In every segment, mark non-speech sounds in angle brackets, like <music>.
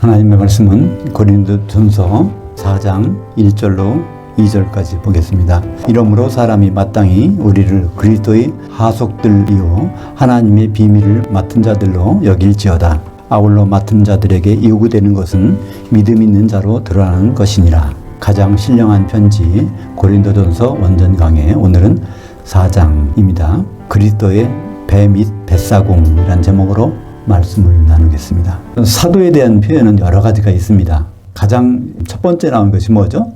하나님의 말씀은 고린도전서 4장 1절로 2절까지 보겠습니다. 이러므로 사람이 마땅히 우리를 그리스도의 하속들이요 하나님의 비밀을 맡은 자들로 여길지어다. 아울러 맡은 자들에게 요구되는 것은 믿음 있는 자로 드러나는 것이니라. 가장 신령한 편지 고린도전서 원전 강해 오늘은 4장입니다. 그리스도의 배 및 뱃사공이란 제목으로 말씀을 나누겠습니다. 사도에 대한 표현은 여러 가지가 있습니다. 가장 첫 번째 나온 것이 뭐죠?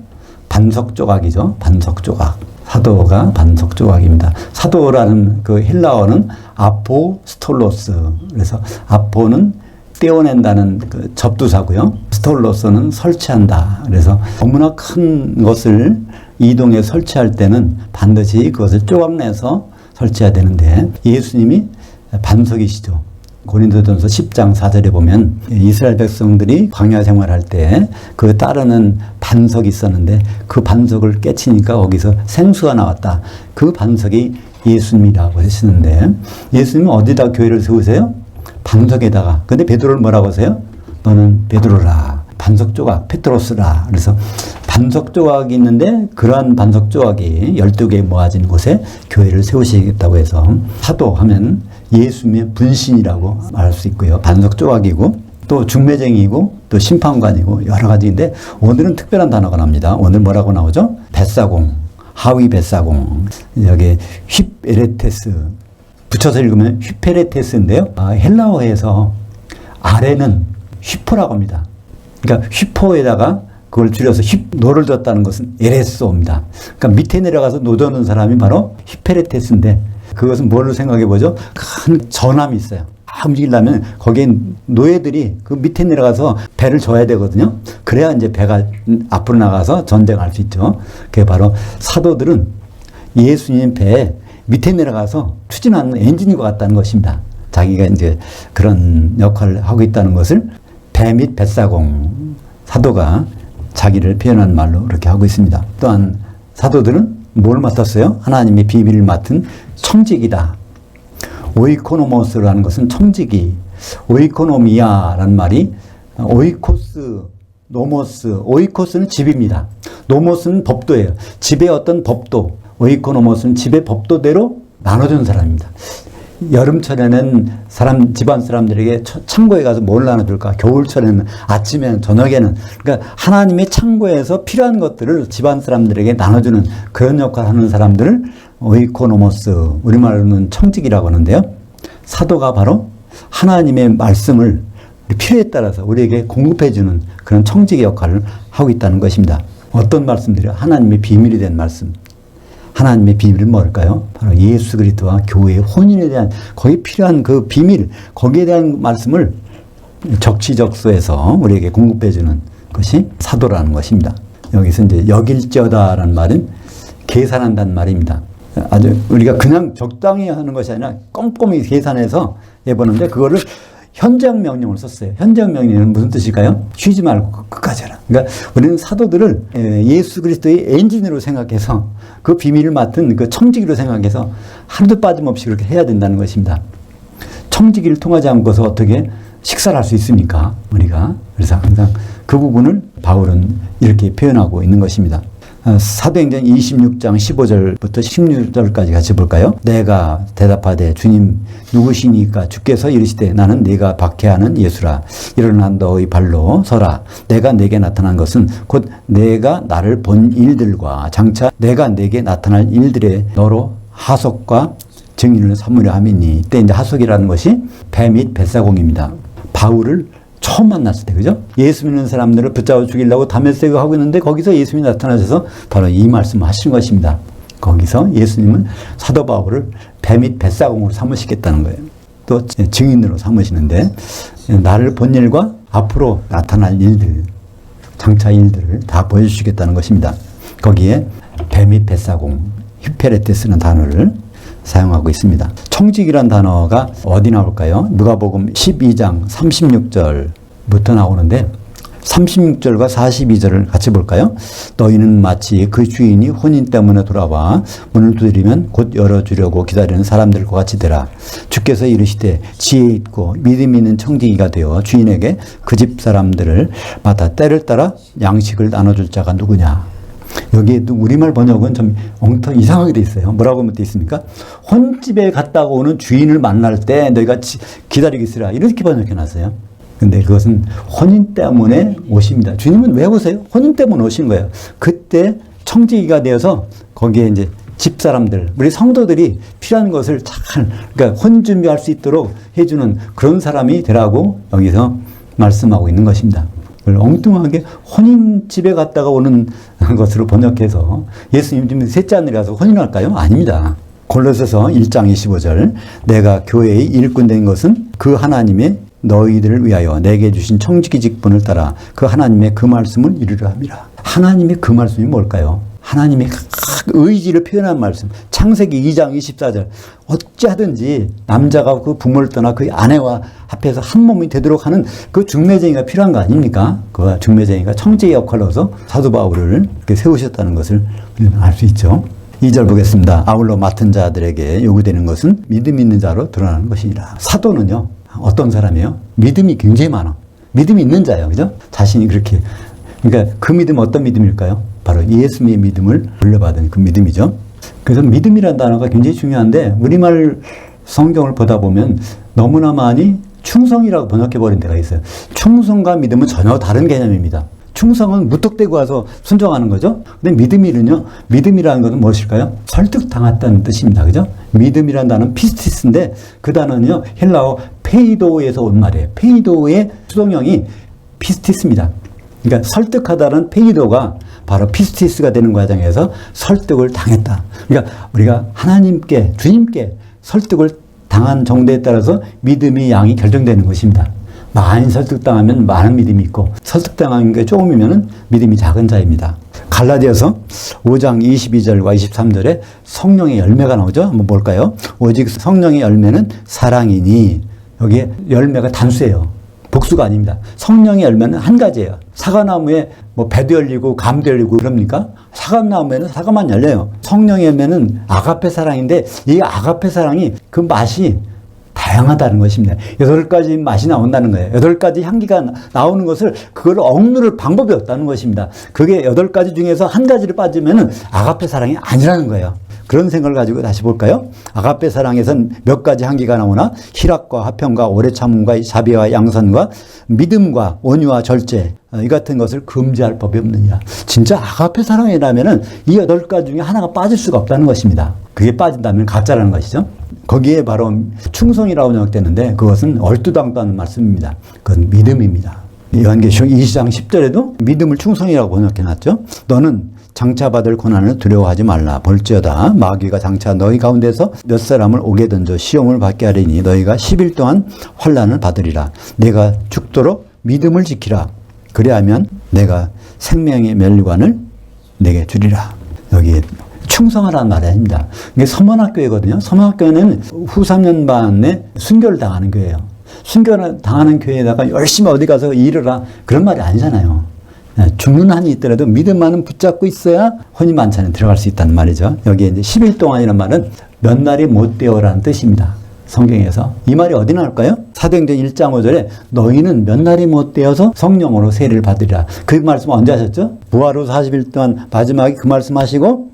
반석 조각이죠. 반석 조각. 사도가 반석 조각입니다. 사도라는 그 헬라어는 아포스톨로스. 그래서 아포는 떼어낸다는 그 접두사고요. 스톨로스는 설치한다. 그래서 너무나 큰 것을 이동에 설치할 때는 반드시 그것을 조각내서 설치해야 되는데 예수님이 반석이시죠. 고린도전서 10장 4절에 보면 이스라엘 백성들이 광야 생활할 때 그 따르는 반석이 있었는데 그 반석을 깨치니까 거기서 생수가 나왔다. 그 반석이 예수님이라고 하시는데 예수님은 어디다 교회를 세우세요? 반석에다가. 근데 베드로를 뭐라고 하세요? 너는 베드로라. 반석 조각, 페트로스라. 그래서 반석 조각이 있는데 그러한 반석 조각이 12개 모아진 곳에 교회를 세우시겠다고 해서 사도 하면 예수님의 분신이라고 말할 수 있고요. 반석 조각이고 또 중매쟁이고 또 심판관이고 여러 가지인데 오늘은 특별한 단어가 나옵니다. 오늘 뭐라고 나오죠? 뱃사공, 하위 뱃사공. 여기 휘에레테스 붙여서 읽으면 휘페레테스인데요. 아, 헬라어에서 아래는 휘포라고 합니다. 그러니까 휘포에다가 그걸 줄여서 휘, 노를 뒀다는 것은 에레소입니다. 그러니까 밑에 내려가서 노 젓는 사람이 바로 휘페레테스인데 그것은 뭘로 생각해 보죠? 큰 전함이 있어요. 아, 움직이려면 거기에 노예들이 그 밑에 내려가서 배를 져야 되거든요. 그래야 이제 배가 앞으로 나가서 전쟁할 수 있죠. 그게 바로 사도들은 예수님 배에 밑에 내려가서 추진하는 엔진인 것 같다는 것입니다. 자기가 이제 그런 역할을 하고 있다는 것을 배 및 뱃사공 사도가 자기를 표현한 말로 이렇게 하고 있습니다. 또한 사도들은 뭘 맡았어요? 하나님의 비밀을 맡은 청직이다. 오이코노모스라는 것은 청직이, 오이코노미아라는 말이 오이코스, 노모스, 오이코스는 집입니다. 노모스는 법도예요. 집의 어떤 법도, 오이코노모스는 집의 법도대로 나눠준 사람입니다. 여름철에는 사람 집안 사람들에게 창고에 가서 뭘 나눠줄까? 겨울철에는 아침에는 저녁에는 그러니까 하나님의 창고에서 필요한 것들을 집안 사람들에게 나눠주는 그런 역할을 하는 사람들을 오이코노모스 우리말로는 청직이라고 하는데요. 사도가 바로 하나님의 말씀을 필요에 따라서 우리에게 공급해주는 그런 청직의 역할을 하고 있다는 것입니다. 어떤 말씀들이요? 하나님의 비밀이 된 말씀. 하나님의 비밀은 뭘까요? 바로 예수 그리스도와 교회의 혼인에 대한 거기 필요한 그 비밀, 거기에 대한 말씀을 적시적소에서 우리에게 공급해 주는 것이 사도라는 것입니다. 여기서 이제 여길지어다라는 말은 계산한다는 말입니다. 아주 우리가 그냥 적당히 하는 것이 아니라 꼼꼼히 계산해서 해보는데 그거를 현장 명령을 썼어요. 현장 명령은 무슨 뜻일까요? 쉬지 말고 끝까지 하라. 그러니까 우리는 사도들을 예수 그리스도의 엔진으로 생각해서 그 비밀을 맡은 그 청지기로 생각해서 하루도 빠짐없이 그렇게 해야 된다는 것입니다. 청지기를 통하지 않고서 어떻게 식사를 할 수 있습니까? 우리가. 그래서 항상 그 부분을 바울은 이렇게 표현하고 있는 것입니다. 사도행전 26장 15절부터 16절까지 같이 볼까요? 내가 대답하되 주님 누구시니까 주께서 이르시되 나는 네가 박해하는 예수라 일어나 너의 발로 서라 내가 내게 나타난 것은 곧 내가 나를 본 일들과 장차 내가 내게 나타날 일들의 너로 하석과 증인을 삼으려 함이니 이때 이제 하석이라는 것이 배 및 뱃사공입니다. 바울을 처음 만났을 때, 그죠? 예수 믿는 사람들을 붙잡아 죽이려고 담에색을 하고 있는데 거기서 예수님이 나타나셔서 바로 이 말씀을 하신 것입니다. 거기서 예수님은 사도 바울을 배 및 뱃사공으로 삼으시겠다는 거예요. 또 증인으로 삼으시는데 나를 본 일과 앞으로 나타날 일들, 장차 일들을 다 보여주시겠다는 것입니다. 거기에 배 및 뱃사공, 히페레테스는 단어를 사용하고 있습니다. 청직이란 단어가 어디 나올까요? 누가복음 12장 36절부터 나오는데 36절과 42절을 같이 볼까요? 너희는 마치 그 주인이 혼인 때문에 돌아와 문을 두드리면 곧 열어주려고 기다리는 사람들과 같이 되라. 주께서 이르시되 지혜 있고 믿음 있는 청지기가 되어 주인에게 그 집 사람들을 맡아 때를 따라 양식을 나눠줄 자가 누구냐? 여기에 또 우리말 번역은 좀 엉터 이상하게 돼 있어요. 뭐라고 돼 있습니까? 혼집에 갔다가 오는 주인을 만날 때 너희가 지- 기다리고 있으라. 이렇게 번역해 놨어요. 근데 그것은 혼인 때문에 오십니다. 주님은 왜 오세요? 혼인 때문에 오신 거예요. 그때 청지기가 되어서 거기에 이제 집 사람들, 우리 성도들이 필요한 것을 잘, 그러니까 혼 준비할 수 있도록 해주는 그런 사람이 되라고 여기서 말씀하고 있는 것입니다. 엉뚱하게 혼인 집에 갔다가 오는 <laughs> 것으로 번역해서 예수님 지금 셋째 하늘이라서 혼인할까요? 아닙니다. 골로새서 1장 25절 내가 교회의 일꾼 된 것은 그 하나님의 너희들을 위하여 내게 주신 청지기 직분을 따라 그 하나님의 그 말씀을 이루려 함이라. 하나님의 그 말씀이 뭘까요? 하나님의 그 의지를 표현한 말씀. 창세기 2장 24절. 어찌하든지 남자가 그 부모를 떠나 그 아내와 합해서 한 몸이 되도록 하는 그 중매쟁이가 필요한 거 아닙니까? 그 중매쟁이가 청지의 역할로서 사도 바울을 세우셨다는 것을 알 수 있죠. 2절 보겠습니다. 아울러 맡은 자들에게 요구되는 것은 믿음 있는 자로 드러나는 것이니라. 사도는요, 어떤 사람이에요? 믿음이 굉장히 많아. 믿음이 있는 자예요. 그죠? 자신이 그렇게. 그러니까 그 믿음 어떤 믿음일까요? 바로 예수님의 믿음을 물려받은 그 믿음이죠. 그래서 믿음이라는 단어가 굉장히 중요한데 우리말 성경을 보다 보면 너무나 많이 충성이라고 번역해버린 데가 있어요. 충성과 믿음은 전혀 다른 개념입니다. 충성은 무턱대고 와서 순종하는 거죠. 근데 믿음이는요, 믿음이라는 것은 무엇일까요? 설득당했다는 뜻입니다. 그죠? 믿음이라는 단어는 피스티스인데 그 단어는요, 헬라어 페이도에서 온 말이에요. 페이도의 수동형이 피스티스입니다. 그러니까 설득하다는 페이도가 바로 피스티스가 되는 과정에서 설득을 당했다. 그러니까 우리가 하나님께, 주님께 설득을 당한 정도에 따라서 믿음의 양이 결정되는 것입니다. 많이 설득당하면 많은 믿음이 있고 설득당한 게 조금이면 믿음이 작은 자입니다. 갈라디아서 5장 22절과 23절에 성령의 열매가 나오죠. 한번 볼까요? 오직 성령의 열매는 사랑이니 여기에 열매가 단수예요. 복수가 아닙니다. 성령의 열매는 한 가지예요. 사과나무에 뭐 배도 열리고 감도 열리고 그럽니까? 사과나무에는 사과만 열려요. 성령의 열매는 아가페 사랑인데 이 아가페 사랑이 그 맛이 다양하다는 것입니다. 여덟 가지 맛이 나온다는 거예요. 여덟 가지 향기가 나- 나오는 것을 그걸 억누를 방법이 없다는 것입니다. 그게 여덟 가지 중에서 한 가지를 빠지면은 아가페 사랑이 아니라는 거예요. 그런 생각을 가지고 다시 볼까요? 아가페 사랑에선 몇 가지 향기가 나오나 희락과 화평과 오래 참음과 자비와 양선과 믿음과 온유와 절제 어, 이 같은 것을 금지할 법이 없느냐. 진짜 아가페 사랑이라면은 이 여덟 가지 중에 하나가 빠질 수가 없다는 것입니다. 그게 빠진다면 가짜라는 것이죠. 거기에 바로 충성이라고 번역되는데 그것은 얼뚜당다는 말씀입니다. 그건 믿음입니다. 요한계시록 20장 10절에도 믿음을 충성이라고 번역해 놨죠. 너는 장차받을 고난을 두려워하지 말라. 볼지어다 마귀가 장차 너희 가운데서 몇 사람을 오게 던져 시험을 받게 하리니 너희가 10일 동안 환란을 받으리라. 내가 죽도록 믿음을 지키라. 그래야면 내가 생명의 멸관을 내게 주리라. 여기 충성하라는 말이 아닙니다. 이게 서문학교회거든요. 서문학교회는 후 3년 반에 순교를 당하는 교회예요. 순교를 당하는 교회에다가 열심히 어디 가서 일을 하 그런 말이 아니잖아요. 예, 죽는 한이 있더라도 믿음만은 붙잡고 있어야 혼인 만찬에 들어갈 수 있다는 말이죠. 여기에 이제 10일 동안이라는 말은 몇 날이 못 되어라는 뜻입니다. 성경에서. 이 말이 어디 나올까요? 사도행전 1장 5절에 너희는 몇 날이 못 되어서 성령으로 세례를 받으리라. 그 말씀 언제 하셨죠? 후 40일 동안 마지막에 그 말씀 하시고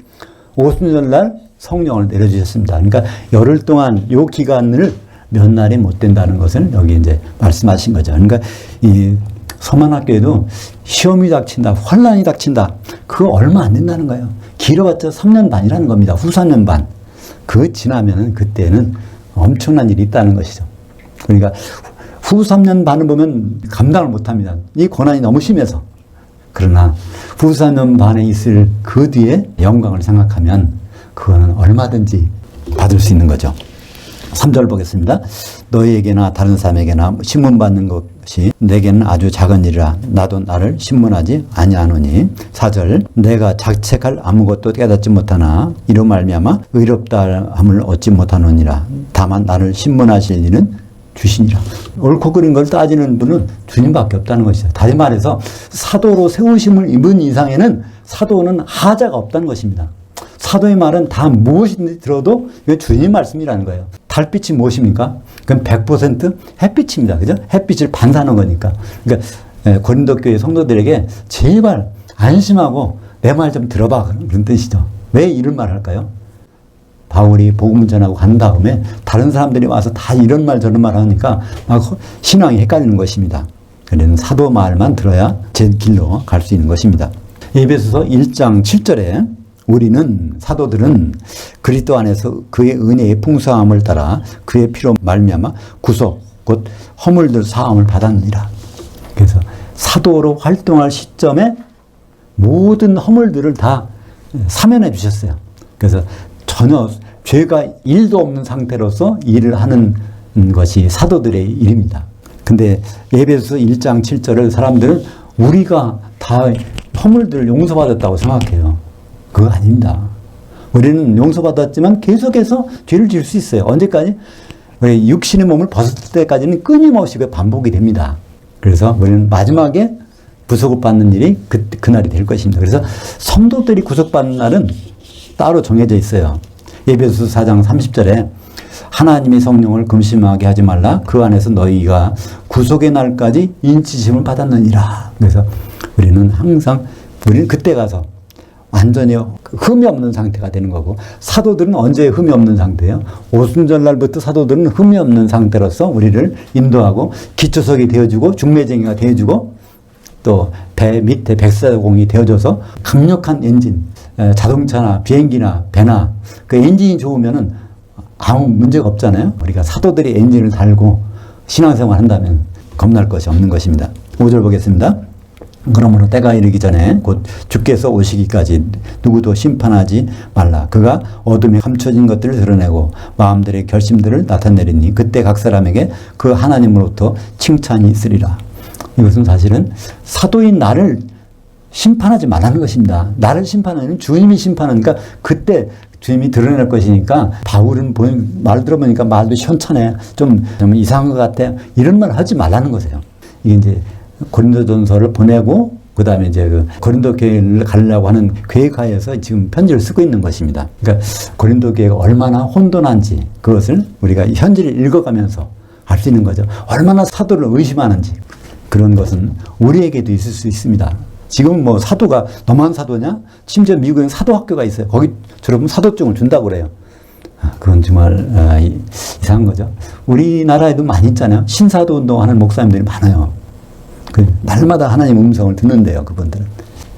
50절 날 성령을 내려주셨습니다. 그러니까 열흘 동안 요 기간을 몇 날이 못 된다는 것을 여기 이제 말씀하신 거죠. 그러니까 이 서만학교에도 시험이 닥친다, 환란이 닥친다. 그거 얼마 안 된다는 거예요. 길어봤자 3년 반이라는 겁니다. 후 3년 반. 그 지나면은 그때는 엄청난 일이 있다는 것이죠. 그러니까 후 3년 반을 보면 감당을 못 합니다. 이 고난이 너무 심해서. 그러나 후 3년 반에 있을 그 뒤에 영광을 생각하면 그거는 얼마든지 받을 수 있는 거죠. 3절 보겠습니다. 너희에게나 다른 사람에게나 신문 받는 것이 내게는 아주 작은 일이라 나도 나를 신문하지 아니하노니 4절 내가 자책할 아무것도 깨닫지 못하나 이로 말미암아 의롭다 함을 얻지 못하노니라 다만 나를 신문하실 이는 주시니라. 옳고 그린 걸 따지는 분은 주님밖에 없다는 것이죠. 다시 말해서 사도로 세우심을 입은 이상에는 사도는 하자가 없다는 것입니다. 사도의 말은 다 무엇인지 들어도 이거 주님 말씀이라는 거예요. 달빛이 무엇입니까? 그건 100% 햇빛입니다. 그죠? 햇빛을 반사하는 거니까. 그러니까 예, 고린도 교회 성도들에게 제발 안심하고 내 말 좀 들어봐. 그런 뜻이죠. 왜 이런 말 할까요? 바울이 복음 전하고 간 다음에 다른 사람들이 와서 다 이런 말 저런 말 하니까 막 신앙이 헷갈리는 것입니다. 그래서 사도 말만 들어야 제 길로 갈 수 있는 것입니다. 에베소서 1장 7절에 우리는 사도들은 그리스도 안에서 그의 은혜의 풍성함을 따라 그의 피로 말미암아 구속 곧 허물들 사함을 받았느니라. 그래서 사도로 활동할 시점에 모든 허물들을 다 사면해 주셨어요. 그래서 전혀 죄가 일도 없는 상태로서 일을 하는 것이 사도들의 일입니다. 근데 예배소 1장 7절을 사람들은 우리가 다 허물들을 용서받았다고 생각해요. 그거 아닙니다. 우리는 용서받았지만 계속해서 죄를 지을 수 있어요. 언제까지? 우리 육신의 몸을 벗을 때까지는 끊임없이 그 반복이 됩니다. 그래서 우리는 마지막에 구속을 받는 일이 그, 그날이 될 것입니다. 그래서 성도들이 구속받는 날은 따로 정해져 있어요. 예배소 4장 30절에 하나님의 성령을 금심하게 하지 말라. 그 안에서 너희가 구속의 날까지 인치심을 받았느니라. 그래서 우리는 항상 우리는 그때 가서 완전히 흠이 없는 상태가 되는 거고 사도들은 언제 흠이 없는 상태예요? 오순절 날부터 사도들은 흠이 없는 상태로서 우리를 인도하고 기초석이 되어주고 중매쟁이가 되어주고 또 배 밑에 백사공이 되어줘서 강력한 엔진 자동차나 비행기나 배나 그 엔진이 좋으면은 아무 문제가 없잖아요. 우리가 사도들이 엔진을 달고 신앙생활 한다면 겁날 것이 없는 것입니다. 5절 보겠습니다. 그러므로 때가 이르기 전에 곧 주께서 오시기까지 누구도 심판하지 말라. 그가 어둠에 감춰진 것들을 드러내고 마음들의 결심들을 나타내리니 그때 각 사람에게 그 하나님으로부터 칭찬이 있으리라. 이것은 사실은 사도인 나를 심판하지 말라는 것입니다. 나를 심판하는 주님이 심판하니까 그때 주님이 드러낼 것이니까 바울은 말 들어보니까 말도 현찮해. 좀, 좀 이상한 것 같아. 이런 말 하지 말라는 거세요. 이게 이제 고린도전서를 보내고 그다음에 이제 그 고린도 교회를 가려고 하는 계획하에서 지금 편지를 쓰고 있는 것입니다. 그러니까 고린도 교회가 얼마나 혼돈한지 그것을 우리가 현지를 읽어가면서 알 수 있는 거죠. 얼마나 사도를 의심하는지 그런 것은 우리에게도 있을 수 있습니다. 지금 뭐 사도가 너만 사도냐? 심지어 미국에 사도 학교가 있어요. 거기 졸업하면 사도증을 준다고 그래요. 아, 그건 정말 아, 이상한 거죠. 우리나라에도 많이 있잖아요. 신사도 운동하는 목사님들이 많아요. 그 날마다 하나님 음성을 듣는데요. 그분들은.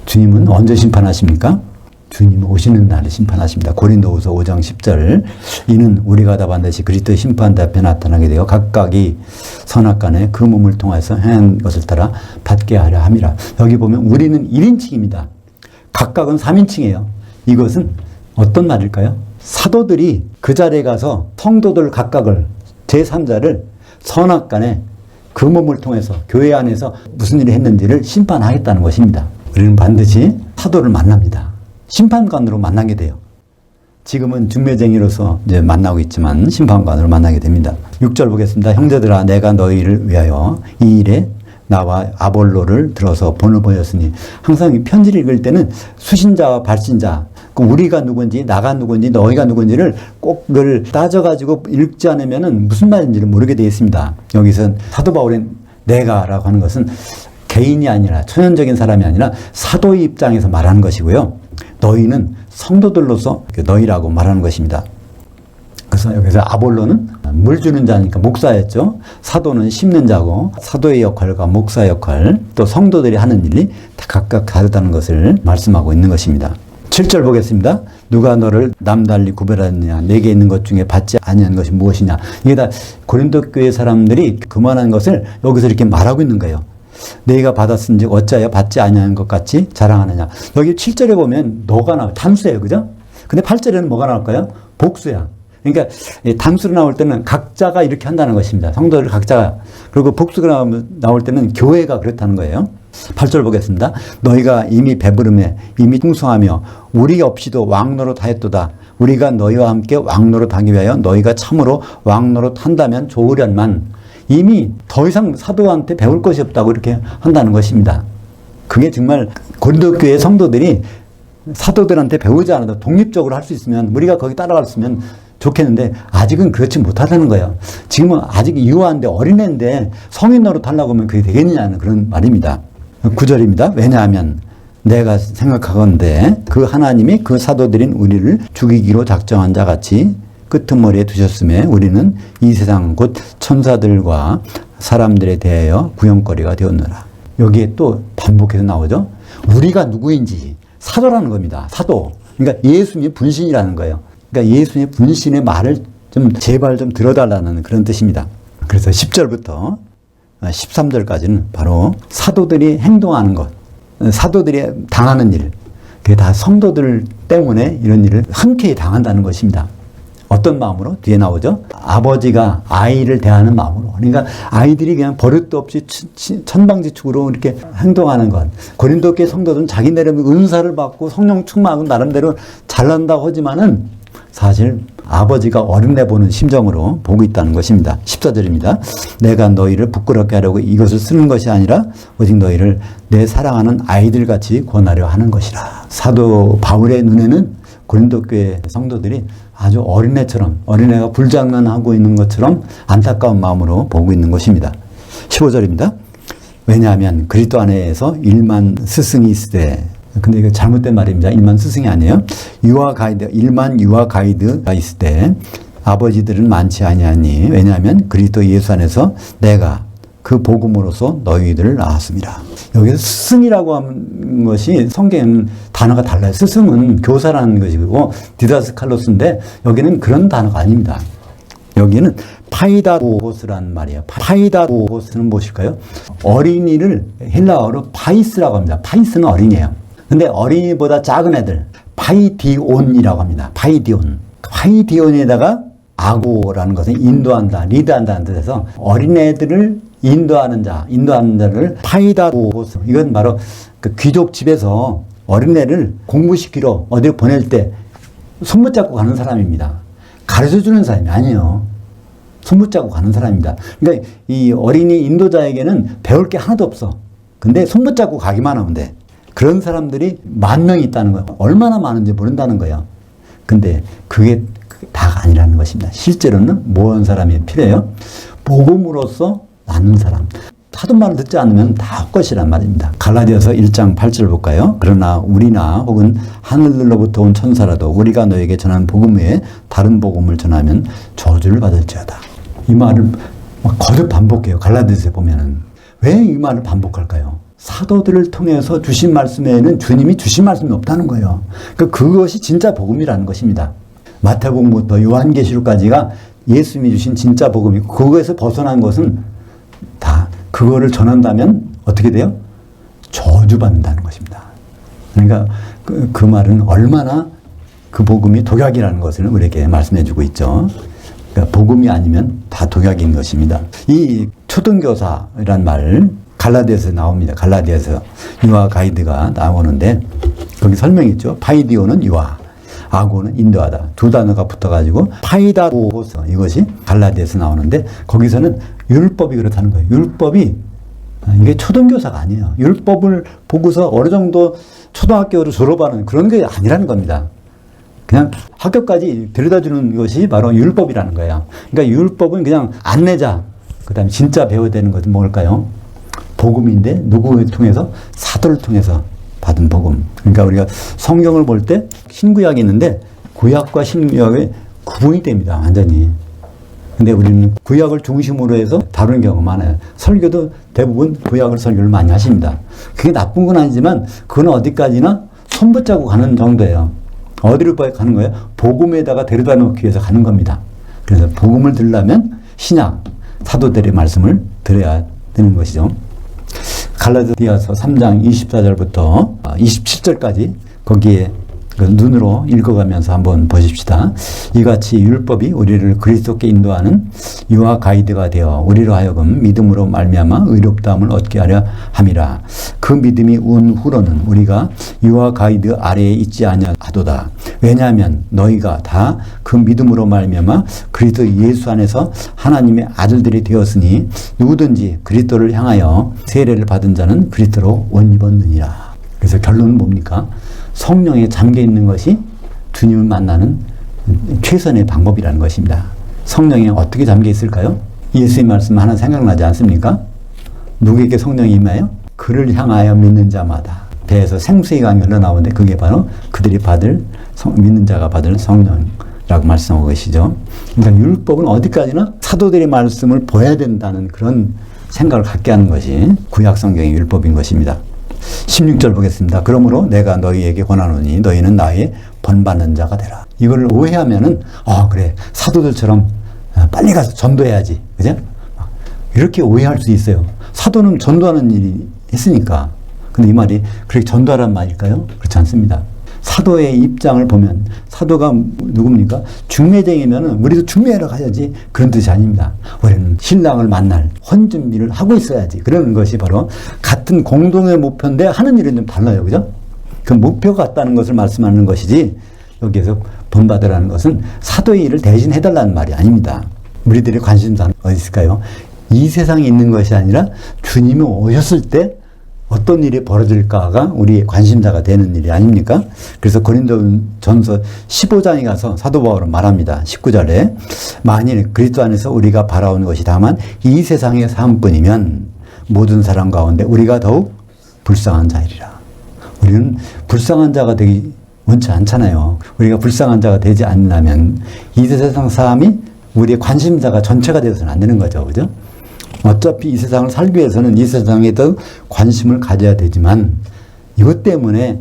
주님은 언제 심판하십니까? 주님 오시는 날에 심판하십니다. 고린도후서 5장 10절 이는 우리가 다 반드시 그리스도의 심판대 앞에 나타나게 되어 각각이 선악간에 그 몸을 통해서 행한 것을 따라 받게 하려 함이라. 여기 보면 우리는 1인칭입니다. 각각은 3인칭이에요. 이것은 어떤 말일까요? 사도들이 그 자리에 가서 성도들 각각을 제3자를 선악간에 그 몸을 통해서 교회 안에서 무슨 일을 했는지를 심판하겠다는 것입니다. 우리는 반드시 사도를 만납니다. 심판관으로 만나게 돼요. 지금은 중매쟁이로서 이제 만나고 있지만 심판관으로 만나게 됩니다. 6절 보겠습니다. 형제들아 내가 너희를 위하여 이 일에 나와 아볼로를 들어서 본을 보였으니 항상 편지를 읽을 때는 수신자와 발신자 그 우리가 누군지 나가 누군지 너희가 누군지를 꼭늘 따져가지고 읽지 않으면 무슨 말인지를 모르게 되어 있습니다. 여기서 사도 바울의 내가라고 하는 것은 개인이 아니라 천연적인 사람이 아니라 사도의 입장에서 말하는 것이고요. 너희는 성도들로서 너희라고 말하는 것입니다. 그래서 여기서 아볼로는 물 주는 자니까 목사였죠. 사도는 심는 자고 사도의 역할과 목사 역할 또 성도들이 하는 일이 각각 다르다는 것을 말씀하고 있는 것입니다. 7절 보겠습니다. 누가 너를 남달리 구별하느냐 내게 있는 것 중에 받지 아니한 것이 무엇이냐 이게 다 고린도 교회 사람들이 그만한 것을 여기서 이렇게 말하고 있는 거예요. 내가 받았은지 어찌하여 받지 아니한 것 같이 자랑하느냐. 여기 7절에 보면 너가 나와 단수예요. 그죠? 근데 8절에는 뭐가 나올까요? 복수야. 그러니까 단수로 나올 때는 각자가 이렇게 한다는 것입니다. 성도들 각자가. 그리고 복수가 나올 때는 교회가 그렇다는 거예요. 8절 보겠습니다. 너희가 이미 배부름에 이미 풍성하며 우리 없이도 왕노릇 하였도다. 우리가 너희와 함께 왕노릇 하기 위하여 너희가 참으로 왕노릇 한다면 좋으련만 이미 더 이상 사도한테 배울 것이 없다고 이렇게 한다는 것입니다. 그게 정말 고린도 교회 성도들이 사도들한테 배우지 않아도 독립적으로 할 수 있으면 우리가 거기 따라갔으면 좋겠는데 아직은 그렇지 못하다는 거예요. 지금은 아직 유아인데 어린애인데 성인 노릇 하려고 하면 그게 되겠느냐는 그런 말입니다. 구절입니다. 왜냐하면 내가 생각하건대 그 하나님이 그 사도들인 우리를 죽이기로 작정한 자 같이 끄트머리에 두셨음에 우리는 이 세상 곧 천사들과 사람들에 대하여 구형거리가 되었노라. 여기에 또 반복해서 나오죠. 우리가 누구인지 사도라는 겁니다. 사도. 그러니까 예수님의 분신이라는 거예요. 그러니까 예수님의 분신의 말을 좀 제발 좀 들어달라는 그런 뜻입니다. 그래서 10절부터 13절까지는 바로 사도들이 행동하는 것, 사도들이 당하는 일, 그게 다 성도들 때문에 이런 일을 흔쾌히 당한다는 것입니다. 어떤 마음으로? 뒤에 나오죠. 아버지가 아이를 대하는 마음으로. 그러니까 아이들이 그냥 버릇도 없이 천방지축으로 이렇게 행동하는 것. 고린도 교 성도들은 자기네들 은사를 받고 성령 충만하고 나름대로 잘난다고 하지만은 사실 아버지가 어린애 보는 심정으로 보고 있다는 것입니다. 14절입니다. 내가 너희를 부끄럽게 하려고 이것을 쓰는 것이 아니라 오직 너희를 내 사랑하는 아이들 같이 권하려 하는 것이라. 사도 바울의 눈에는 고린도 교회 성도들이 아주 어린애처럼 어린애가 불장난하고 있는 것처럼 안타까운 마음으로 보고 있는 것입니다. 15절입니다. 왜냐하면 그리스도 안에서 일만 스승이 있으되 근데 이거 잘못된 말입니다. 일만 스승이 아니에요. 유아 가이드, 일만 유아 가이드가 있을 때 아버지들은 많지 아니하니 왜냐하면 그리스도 예수 안에서 내가 그 복음으로서 너희들을 낳았습니다. 여기서 스승이라고 하는 것이 성경 단어가 달라요. 스승은 교사라는 것이고 디다스칼로스인데 여기는 그런 단어가 아닙니다. 여기는 파이다고스라는 말이에요. 파이다고스는 무엇일까요? 어린이를 헬라어로 파이스라고 합니다. 파이스는 어린이에요. 근데 어린이보다 작은 애들 파이디온이라고 합니다. 파이디온. 파이디온에다가 아고라는 것은 인도한다, 리드한다는 뜻에서 어린애들을 인도하는 자, 인도하는 자를 파이다고스. 이건 바로 그 귀족 집에서 어린애를 공부시키러 어디 보낼 때 손붙잡고 가는 사람입니다. 가르쳐 주는 사람이 아니에요. 손붙잡고 가는 사람입니다. 그러니까 이 어린이 인도자에게는 배울 게 하나도 없어. 근데 손붙잡고 가기만 하면 돼. 그런 사람들이 만 명이 있다는 거예요. 얼마나 많은지 모른다는 거예요. 근데 그게 다가 아니라는 것입니다. 실제로는 모은 사람이 필요해요. 복음으로서 낳는 사람. 하던 말을 듣지 않으면 다 헛것이란 말입니다. 갈라디아서 1장 8절 볼까요? 그러나 우리나 혹은 하늘로부터 온 천사라도 우리가 너에게 전한 복음 외에 다른 복음을 전하면 저주를 받을지어다. 이 말을 막 거듭 반복해요. 갈라디아서에 보면은. 왜 이 말을 반복할까요? 사도들을 통해서 주신 말씀에는 주님이 주신 말씀이 없다는 거예요. 그러니까 그것이 진짜 복음이라는 것입니다. 마태복음부터 요한계시록까지가 예수님이 주신 진짜 복음이고 그거에서 벗어난 것은 다 그거를 전한다면 어떻게 돼요? 저주받는다는 것입니다. 그러니까 그, 그 말은 얼마나 그 복음이 독약이라는 것을 우리에게 말씀해 주고 있죠. 그러니까 복음이 아니면 다 독약인 것입니다. 이 초등교사란 말 갈라디아에서 나옵니다. 갈라디아에서 유아 가이드가 나오는데 거기 설명있죠. 파이디오는 유아, 아고는 인도하다. 두 단어가 붙어가지고 파이다고스 이것이 갈라디아에서 나오는데 거기서는 율법이 그렇다는 거예요. 율법이 이게 초등교사가 아니에요. 율법을 보고서 어느 정도 초등학교를 졸업하는 그런 게 아니라는 겁니다. 그냥 학교까지 데려다주는 것이 바로 율법이라는 거예요. 그러니까 율법은 그냥 안내자, 그 다음에 진짜 배워야 되는 것은 뭘까요? 복음인데 누구를 통해서 사도를 통해서 받은 복음. 그러니까 우리가 성경을 볼 때 신구약이 있는데 구약과 신구약의 구분이 됩니다. 완전히. 근데 우리는 구약을 중심으로 해서 다루는 경우가 많아요. 설교도 대부분 구약을 설교를 많이 하십니다. 그게 나쁜 건 아니지만 그건 어디까지나 손 붙잡고 가는 정도예요. 어디로 가는 거예요? 복음에다가 데려다 놓기 위해서 가는 겁니다. 그래서 복음을 들려면 신약, 사도들의 말씀을 들어야 되는 것이죠. 갈라디아서 3장 24절부터 27절까지 거기에 그 눈으로 읽어가면서 한번 보십시다. 이같이 율법이 우리를 그리스도께 인도하는 유아 가이드가 되어 우리로 하여금 믿음으로 말미암아 의롭다함을 얻게 하려 함이라. 그 믿음이 운 후로는 우리가 유아 가이드 아래에 있지 아니하도다. 왜냐하면 너희가 다 그 믿음으로 말미암아 그리스도 예수 안에서 하나님의 아들들이 되었으니 누구든지 그리스도를 향하여 세례를 받은 자는 그리스도로 옷 입었느니라. 그래서 결론은 뭡니까? 성령에 잠겨 있는 것이 주님을 만나는 최선의 방법이라는 것입니다. 성령에 어떻게 잠겨 있을까요? 예수의 말씀 하나 생각나지 않습니까? 누구에게 성령이 임하여? 그를 향하여 믿는 자마다. 배에서 생수의 강이 흘러나오는데 그게 바로 그들이 받을 성- 믿는 자가 받을 성령이라고 말씀하고 계시죠. 그러니까 율법은 어디까지나 사도들의 말씀을 보여야 된다는 그런 생각을 갖게 하는 것이 구약 성경의 율법인 것입니다. 16절 보겠습니다. 그러므로 내가 너희에게 권하노니 너희는 나의 번받는 자가 되라. 이걸 오해하면은 아 그래 사도들처럼 아, 빨리 가서 전도해야지, 그죠? 이렇게 오해할 수 있어요. 사도는 전도하는 일이 있으니까. 근데 이 말이 그렇게 전도하란 말일까요? 그렇지 않습니다. 사도의 입장을 보면 사도가 누굽니까? 중매쟁이면은 우리도 중매하러 가야지 그런 뜻이 아닙니다. 우리는 신랑을 만날 혼 준비를 하고 있어야지 그러는 것이 바로 같은 공동의 목표인데 하는 일은 좀 달라요, 그죠? 그 목표가 같다는 것을 말씀하는 것이지 여기에서 본받으라는 것은 사도의 일을 대신 해달라는 말이 아닙니다. 우리들의 관심사는 어디 있을까요? 이 세상에 있는 것이 아니라 주님이 오셨을 때 어떤 일이 벌어질까가 우리의 관심사가 되는 일이 아닙니까? 그래서 고린도 전서 15장에 가서 사도 바울은 말합니다. 19절에 만일 그리스도 안에서 우리가 바라온 것이 다만 이 세상의 삶뿐이면 모든 사람 가운데 우리가 더욱 불쌍한 자이리라. 우리는 불쌍한 자가 되기 원치 않잖아요. 우리가 불쌍한 자가 되지 않으면 이 세상 사람이 우리의 관심사가 전체가 되어서는 안 되는 거죠. 그죠? 어차피 이 세상을 살기 위해서는 이 세상에 더 관심을 가져야 되지만 이것 때문에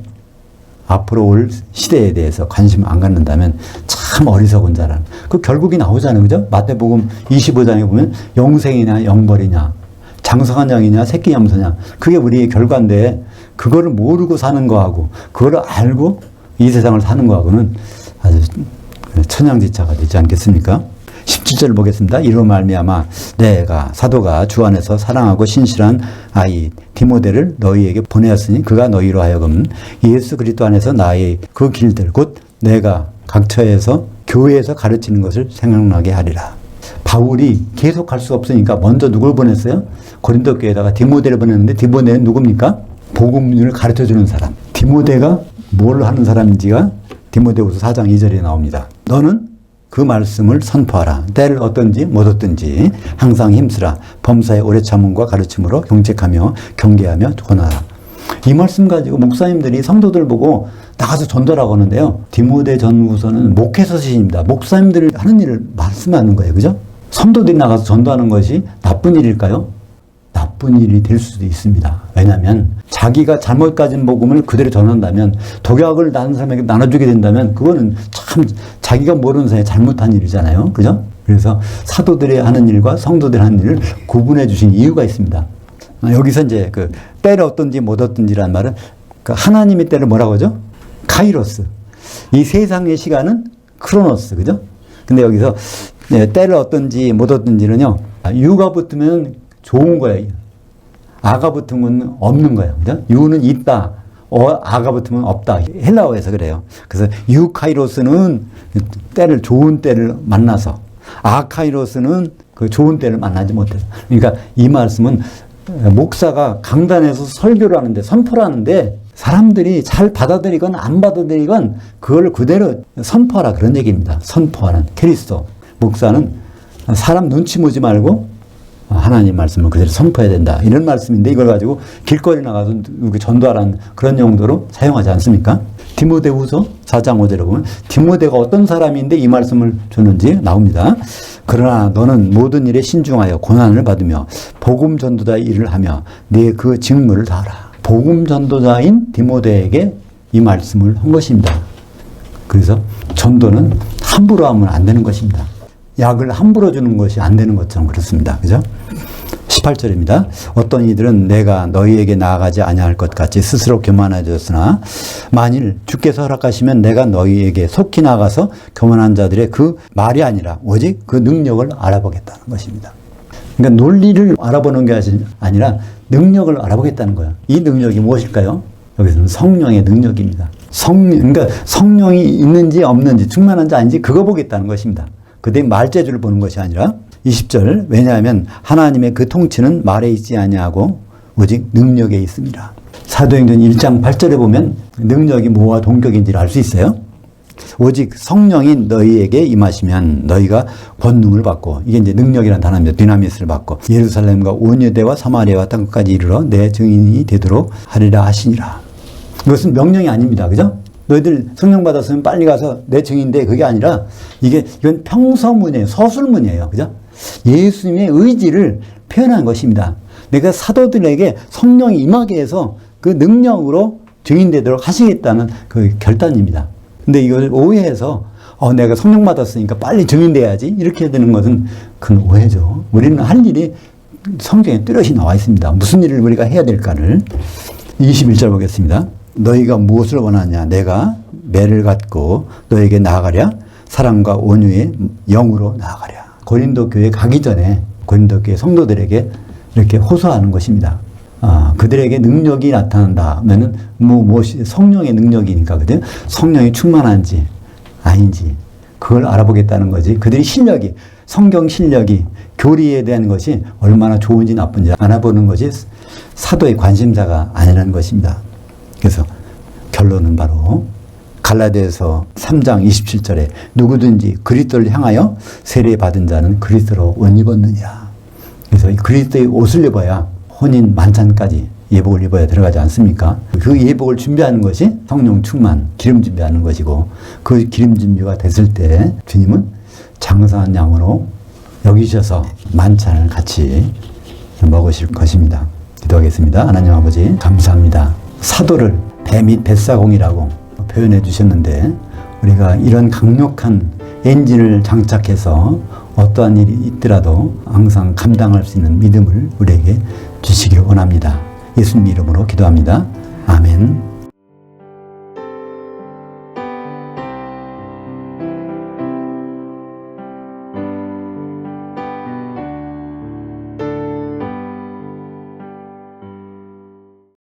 앞으로 올 시대에 대해서 관심을 안 갖는다면 참 어리석은 자라는 그 결국이 나오잖아요. 그죠? 마태복음 25장에 보면 영생이냐 영벌이냐 장성한 양이냐 새끼 염소냐 그게 우리의 결과인데 그거를 모르고 사는 거하고 그거를 알고 이 세상을 사는 거하고는 아주 천양지차가 되지 않겠습니까? 17절 보겠습니다. 이로 말미암아 내가 사도가 주 안에서 사랑하고 신실한 아이 디모데를 너희에게 보내었으니 그가 너희로 하여금 예수 그리스도 안에서 나의 그 길들 곧 내가 각처에서 교회에서 가르치는 것을 생각나게 하리라. 바울이 계속 할 수 없으니까 먼저 누굴 보냈어요? 고린도 교회에다가 디모데를 보냈는데 디모데는 누굽니까? 복음을 가르쳐 주는 사람. 디모데가 뭘 하는 사람인지가 디모데후서 4장 2절에 나옵니다. 너는 그 말씀을 선포하라. 때를 어떤지 못 어떤지 항상 힘쓰라. 범사의 오래 참음과 가르침으로 경책하며 경계하며 권하라. 이 말씀 가지고 목사님들이 성도들 보고 나가서 전도라고 하는데요. 디모데 전후서는 목회서신입니다. 목사님들 하는 일을 말씀하는 거예요. 그죠? 성도들이 나가서 전도하는 것이 나쁜 일일까요? 나쁜 일이 될 수도 있습니다. 왜냐하면 자기가 잘못 가진 복음을 그대로 전한다면 독약을 다른 사람에게 나눠주게 된다면 그거는 참 자기가 모르는 사이에 잘못한 일이잖아요. 그죠? 그래서 사도들이 하는 일과 성도들이 하는 일을 구분해 주신 이유가 있습니다. 아, 여기서 이제 그 때를 어떤지 못 어떤지라는 말은 그 하나님의 때를 뭐라고 하죠? 카이로스. 이 세상의 시간은 크로노스. 그죠? 근데 여기서 네, 때를 어떤지 못 어떤지는요. 아, 유가 붙으면 좋은 거예요. 아가 건 없는 거예요. 그죠? 유는 있다. 어, 아가 붙으면 없다. 헬라어에서 그래요. 그래서 유카이로스는 때를 좋은 때를 만나서 아카이로스는 그 좋은 때를 만나지 못해서. 그러니까 이 말씀은 목사가 강단에서 설교를 하는데 선포를 하는데 사람들이 잘 받아들이건 안 받아들이건 그걸 그대로 선포하라 그런 얘기입니다. 선포하는 캐리스도 목사는 사람 눈치 보지 말고 하나님 말씀을 그대로 선포해야 된다. 이런 말씀인데 이걸 가지고 길거리 나가서 전도하라는 그런 용도로 사용하지 않습니까? 디모데 후서 4장 5절에 보면 디모데가 어떤 사람인데 이 말씀을 주는지 나옵니다. 그러나 너는 모든 일에 신중하여 고난을 받으며 복음 전도자 일을 하며 네 그 직무를 다하라. 복음 전도자인 디모데에게 이 말씀을 한 것입니다. 그래서 전도는 함부로 하면 안 되는 것입니다. 약을 함부로 주는 것이 안 되는 것처럼 그렇습니다. 그죠? 18절입니다. 어떤 이들은 내가 너희에게 나아가지 아니할 것 같이 스스로 교만해졌으나 만일 주께서 허락하시면 내가 너희에게 속히 나가서 교만한 자들의 그 말이 아니라 오직 그 능력을 알아보겠다는 것입니다. 그러니까 논리를 알아보는 게 아니라 능력을 알아보겠다는 거예요. 이 능력이 무엇일까요? 여기서는 성령의 능력입니다. 성, 그러니까 성령이 있는지 없는지 충만한지 아닌지 그거 보겠다는 것입니다. 그들의 말재주를 보는 것이 아니라 20절 왜냐하면 하나님의 그 통치는 말에 있지 아니하고 오직 능력에 있습니다. 사도행전 1장 8절에 보면 능력이 뭐와 동격인지를 알 수 있어요. 오직 성령이 너희에게 임하시면 너희가 권능을 받고 이게 이제 능력이라는 단어입니다. 디나미스를 받고 예루살렘과 온 유대와 사마리아와 땅까지 이르러 내 증인이 되도록 하리라 하시니라. 이것은 명령이 아닙니다. 그죠? 너희들 성령 받았으면 빨리 가서 내 증인데 그게 아니라 이게 이건 평서문이에요. 서술문이에요. 그죠? 예수님의 의지를 표현한 것입니다. 내가 사도들에게 성령이 임하게 해서 그 능력으로 증인되도록 하시겠다는 그 결단입니다. 근데 이걸 오해해서 어, 내가 성령 받았으니까 빨리 증인돼야지 이렇게 되는 것은 큰 오해죠. 우리는 할 일이 성경에 뚜렷이 나와 있습니다. 무슨 일을 우리가 해야 될까를 21절 보겠습니다. 너희가 무엇을 원하냐? 내가 매를 갖고 너에게 나아가랴? 사랑과 온유의 영으로 나아가랴. 고린도 교회 가기 전에 고린도 교회 성도들에게 이렇게 호소하는 것입니다. 아, 그들에게 능력이 나타난다면은 뭐 무엇이 성령의 능력이니까 그죠? 성령이 충만한지 아닌지 그걸 알아보겠다는 거지. 그들이 실력이 성경 실력이 교리에 대한 것이 얼마나 좋은지 나쁜지 알아보는 것이 사도의 관심사가 아니라는 것입니다. 그래서 결론은 바로 갈라디아서 3장 27절에 누구든지 그리스도를 향하여 세례 받은 자는 그리스도로 옷 입었느니라. 그래서 이 그리스도의 옷을 입어야 혼인 만찬까지 예복을 입어야 들어가지 않습니까? 그 예복을 준비하는 것이 성령 충만, 기름 준비하는 것이고 그 기름 준비가 됐을 때 주님은 장사한 양으로 여기셔서 만찬을 같이 먹으실 것입니다. 기도하겠습니다. 하나님 아버지 감사합니다. 사도를 배 및 뱃사공이라고 표현해 주셨는데 우리가 이런 강력한 엔진을 장착해서 어떠한 일이 있더라도 항상 감당할 수 있는 믿음을 우리에게 주시길 원합니다. 예수님 이름으로 기도합니다. 아멘.